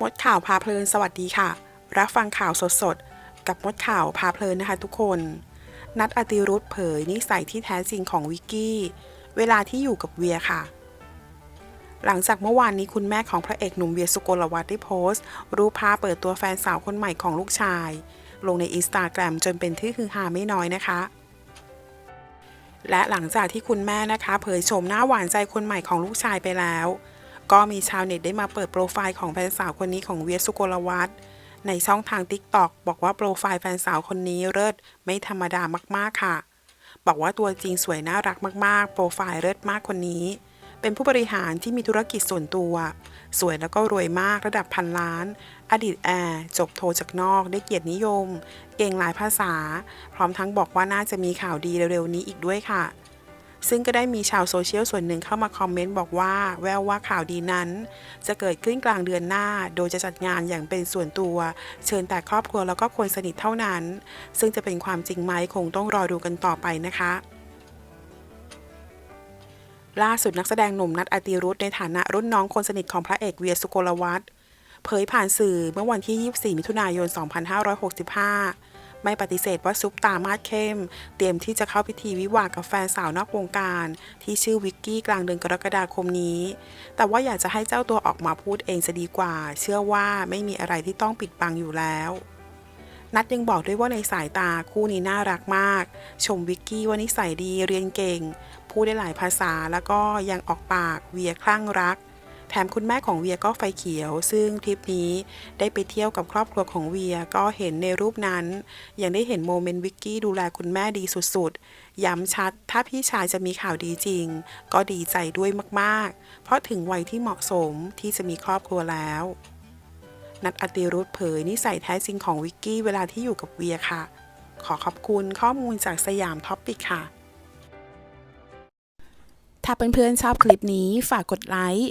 มดข่าวพาเพลินสวัสดีค่ะ รับฟังข่าวสดๆ กับมดข่าวพาเพลินนะคะทุกคน นัดอติรุธเผยนิสัยที่แท้จริงของวิกกี้ เวลาที่อยู่กับเวียค่ะ หลังจากเมื่อวานนี้คุณแม่ของพระเอกหนุ่มเวียสุโกลวัฒน์ได้โพสต์ รูปภาพเปิดตัวแฟนสาวคนใหม่ของลูกชาย ลงในอินสตาแกรมจนเป็นที่ฮือฮาไม่น้อยนะคะและหลังจากที่คุณแม่นะคะ เผยโฉมหน้าหวานใจคนใหม่ของลูกชายไปแล้ว ก็มีชาวเน็ตได้มาเปิดโปรไฟล์ของแฟนสาวคนนี้ของเวียสุโกลวัฒน์ในช่องทาง TikTok บอกว่าโปรไฟล์แฟนสาวคนนี้เลิศไม่ธรรมดามากๆค่ะ บอกว่าตัวจริงสวยน่ารักมากๆ โปรไฟล์เลิศมากคนนี้ เป็นผู้บริหารที่มีธุรกิจส่วนตัว สวยแล้วก็รวยมากระดับพันล้าน อดีตแอร์จบโทจากนอกได้เกียรตินิยม เก่งหลายภาษา พร้อมทั้งบอกว่าน่าจะมีข่าวดีเร็วๆนี้อีกด้วยค่ะ ซึ่งก็ได้มีชาวโซเชียลส่วนหนึ่งเข้ามาคอมเมนต์บอกว่า แววว่าข่าวดีนั้น จะเกิดขึ้นกลางเดือนหน้า โดยจะจัดงานอย่างเป็นส่วนตัว เชิญแต่ครอบครัวแล้วก็คนสนิทเท่านั้น ซึ่งจะเป็นความจริงไหมคงต้องรอดูกันต่อไปนะคะล่าสุดนักแสดงหนุ่มนัทอติรุธในฐานะรุ่นน้องคนสนิทของพระเอกเวียสุโกลวัฒน์เผยผ่านสื่อเมื่อวันที่ 24 มิถุนายน 2565 ไม่ปฏิเสธว่าซุปตามาดเข้ม เตรียมที่จะเข้าพิธีวิวากับแฟนสาวนอกวงการ ที่ชื่อวิกกี้กลางเดือนกรกฎาคมนี้ แต่ว่าอยากจะให้เจ้าตัวออกมาพูดเองจะดีกว่า เชื่อว่าไม่มีอะไรที่ต้องปิดบังอยู่แล้วนัดยังบอกด้วยว่าในสายตาคู่นี้น่ารักมาก ชมวิกกี้ว่านิสัยดีเรียนเก่ง พูดได้หลายภาษาแล้วก็ยังออกปากเวียคลั่งรัก แถมคุณแม่ของเวียก็ไฟเขียว ซึ่งทริปนี้ได้ไปเที่ยวกับครอบครัวของเวียก็เห็นในรูปนั้น ยังได้เห็นโมเมนต์วิกกี้ดูแลคุณแม่ดีสุดๆ ย้ำชัด ถ้าพี่ชายจะมีข่าวดีจริง ก็ดีใจด้วยมากๆ เพราะถึงวัยที่เหมาะสมที่จะมีครอบครัวแล้ว นัดอติรุธเผยนิสัยแท้จริงของวิกกี้เวลาที่อยู่กับเวียค่ะ ขอขอบคุณข้อมูลจากสยามท็อปปิกค่ะ ถ้าเพื่อนๆชอบคลิปนี้ฝากกดไลค์